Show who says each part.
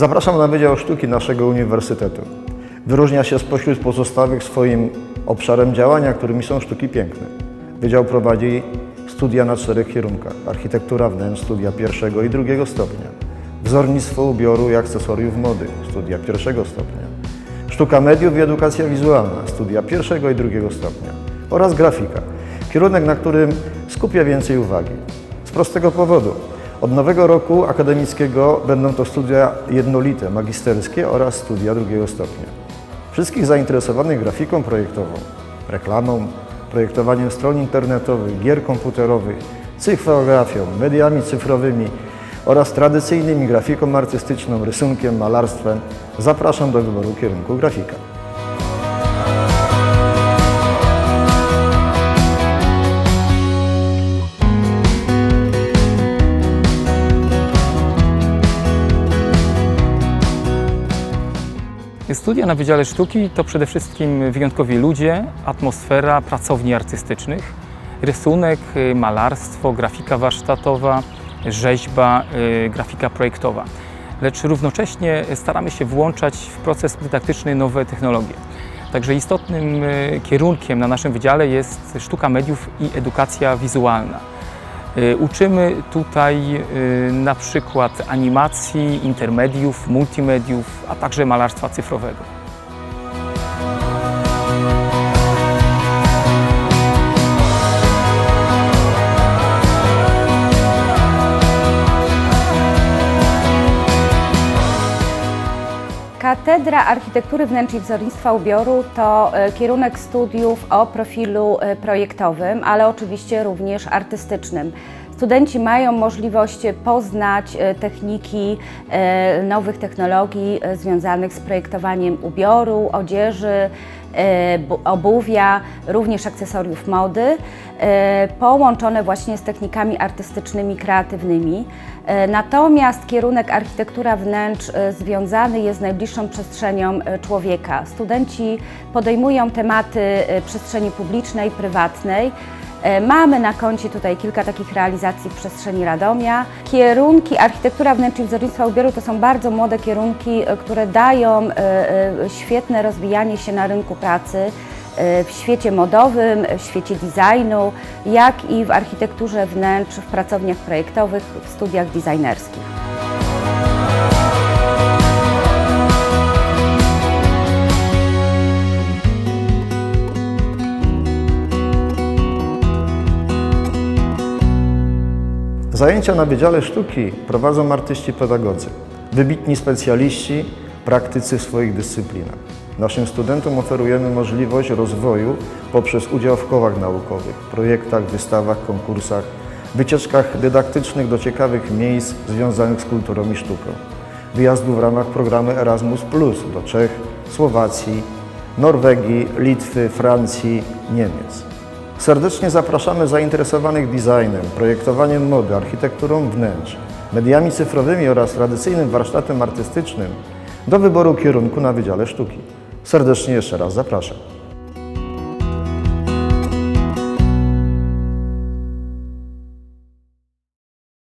Speaker 1: Zapraszam na Wydział Sztuki naszego uniwersytetu. Wyróżnia się spośród pozostałych swoim obszarem działania, którymi są sztuki piękne. Wydział prowadzi studia na czterech kierunkach. Architektura wnętrz, studia pierwszego i drugiego stopnia. Wzornictwo ubioru i akcesoriów mody, studia pierwszego stopnia. Sztuka mediów i edukacja wizualna, studia pierwszego i drugiego stopnia. Oraz grafika, kierunek, na którym skupia więcej uwagi. Z prostego powodu. Od nowego roku akademickiego będą to studia jednolite, magisterskie oraz studia drugiego stopnia. Wszystkich zainteresowanych grafiką projektową, reklamą, projektowaniem stron internetowych, gier komputerowych, cyfrografią, mediami cyfrowymi oraz tradycyjnymi grafiką artystyczną, rysunkiem, malarstwem zapraszam do wyboru kierunku grafika.
Speaker 2: Studia na Wydziale Sztuki to przede wszystkim wyjątkowi ludzie, atmosfera pracowni artystycznych, rysunek, y, malarstwo, grafika warsztatowa, rzeźba, y, grafika projektowa. Lecz równocześnie staramy się włączać w proces dydaktyczny nowe technologie. Także istotnym y, kierunkiem na naszym wydziale jest sztuka mediów i edukacja wizualna. Y, Uczymy tutaj y, na przykład animacji, intermediów, multimediów, a także malarstwa cyfrowego.
Speaker 3: Katedra Architektury Wnętrz i Wzornictwa Ubioru to e, kierunek studiów o profilu e, projektowym, ale oczywiście również artystycznym. Studenci mają możliwość poznać e, techniki e, nowych technologii związanych z projektowaniem ubioru, odzieży, obuwia, również akcesoriów mody, e, połączone właśnie z technikami artystycznymi, kreatywnymi. E, Natomiast kierunek architektura wnętrz e, związany jest z najbliższą przestrzenią e, człowieka. Studenci podejmują tematy e, przestrzeni publicznej, prywatnej. E, Mamy na koncie tutaj kilka takich realizacji w przestrzeni Radomia. Kierunki architektura wnętrz i wzornictwa ubioru to są bardzo młode kierunki, e, które dają e, świetne rozwijanie się na rynku pracy w świecie modowym, w świecie designu, jak i w architekturze wnętrz, w pracowniach projektowych, w studiach designerskich.
Speaker 1: Zajęcia na Wydziale Sztuki prowadzą artyści pedagodzy, wybitni specjaliści, praktycy w swoich dyscyplinach. Naszym studentom oferujemy możliwość rozwoju poprzez udział w kołach naukowych, projektach, wystawach, konkursach, wycieczkach dydaktycznych do ciekawych miejsc związanych z kulturą i sztuką, wyjazdu w ramach programu Erasmus do Czech, Słowacji, Norwegii, Litwy, Francji, Niemiec. Serdecznie zapraszamy zainteresowanych designem, projektowaniem mody, architekturą wnętrz, mediami cyfrowymi oraz tradycyjnym warsztatem artystycznym do wyboru kierunku na Wydziale Sztuki. Serdecznie jeszcze raz zapraszam.